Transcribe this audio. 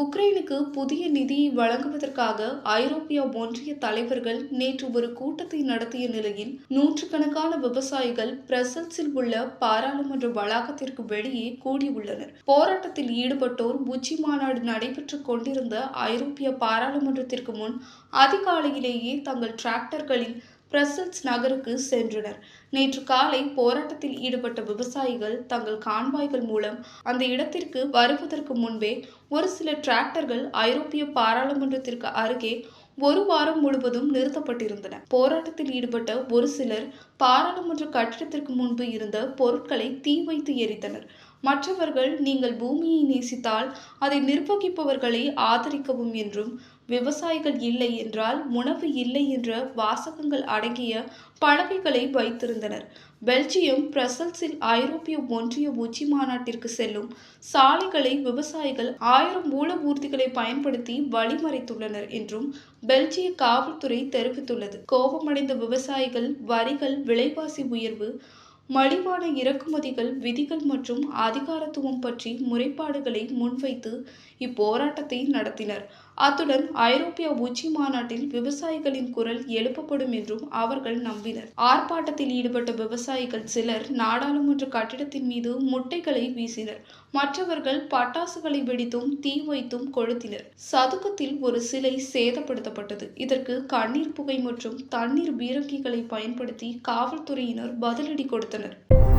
உக்ரைனுக்கு புதிய நிதியை வழங்குவதற்காக ஐரோப்பிய ஒன்றிய தலைவர்கள் நேற்று ஒரு கூட்டத்தை நடத்திய நிலையில் நூற்றுக்கணக்கான விவசாயிகள் பிரசல்ஸில் உள்ள பாராளுமன்ற வளாகத்திற்கு வெளியே கூடியுள்ளனர். போராட்டத்தில் ஈடுபட்டோர் உச்சி மாநாடு நடைபெற்றுக் கொண்டிருந்த ஐரோப்பிய பாராளுமன்றத்திற்கு முன் அதிகாலையிலேயே தங்கள் டிராக்டர்களில் பிரசல்ஸ் நகருக்கு சென்றனர். நேற்று காலை போராட்டத்தில் ஈடுபட்ட விவசாயிகள் தங்கள் கான்வாய்கள் மூலம் அந்த இடத்திற்கு வருவதற்கு முன்பே ஒரு சில டிராக்டர்கள் ஐரோப்பிய பாராளுமன்றத்திற்கு அருகே ஒரு வாரம் முழுவதும் நிறுத்தப்பட்டிருந்தன. போராட்டத்தில் ஈடுபட்ட ஒரு சிலர் பாராளுமன்ற கட்டிடத்திற்கு முன்பு இருந்த பொருட்களை தீ வைத்து எரித்தனர். மற்றவர்கள் நீங்கள் பூமியை நேசித்தால் அதை நிர்வகிப்பவர்களை ஆதரிக்கவும் என்றும் விவசாயிகள் இல்லை என்றால் உணவு இல்லை என்ற வாசகங்கள் அடங்கிய பலகைகளை வைத்திருந்தனர். பெல்ஜியம் பிரசல்ஸில் ஐரோப்பிய ஒன்றிய உச்சி மாநாட்டிற்கு செல்லும் சாலைகளை விவசாயிகள் ஆயிரம் மூல ஊர்திகளை பயன்படுத்தி வழிமறைத்துள்ளனர் என்றும் பெல்ஜிய காவல்துறை தெரிவித்துள்ளது. கோபமடைந்த விவசாயிகள் வரிகள் விலைவாசி உயர்வு மலிவான இறக்குமதிகள் விதிகள் மற்றும் அதிகாரத்துவம் பற்றி முறைப்பாடுகளை முன்வைத்து இப்போராட்டத்தை நடத்தினர். அத்துடன் ஐரோப்பிய உச்சி மாநாட்டில் விவசாயிகளின் குரல் எழுப்பப்படும் என்றும் அவர்கள் நம்பினர். ஆர்ப்பாட்டத்தில் ஈடுபட்ட விவசாயிகள் சிலர் நாடாளுமன்ற கட்டிடத்தின் மீது முட்டைகளை வீசினர். மற்றவர்கள் பட்டாசுகளை வெடித்தும் தீ வைத்தும் கொளுத்தினர். சதுக்கத்தில் ஒரு சிலை சேதப்படுத்தப்பட்டது. இதற்கு கண்ணீர் புகை மற்றும் தண்ணீர் பீரங்கிகளை பயன்படுத்தி காவல்துறையினர் பதிலடி கொடுத்தனர். görüşürüz.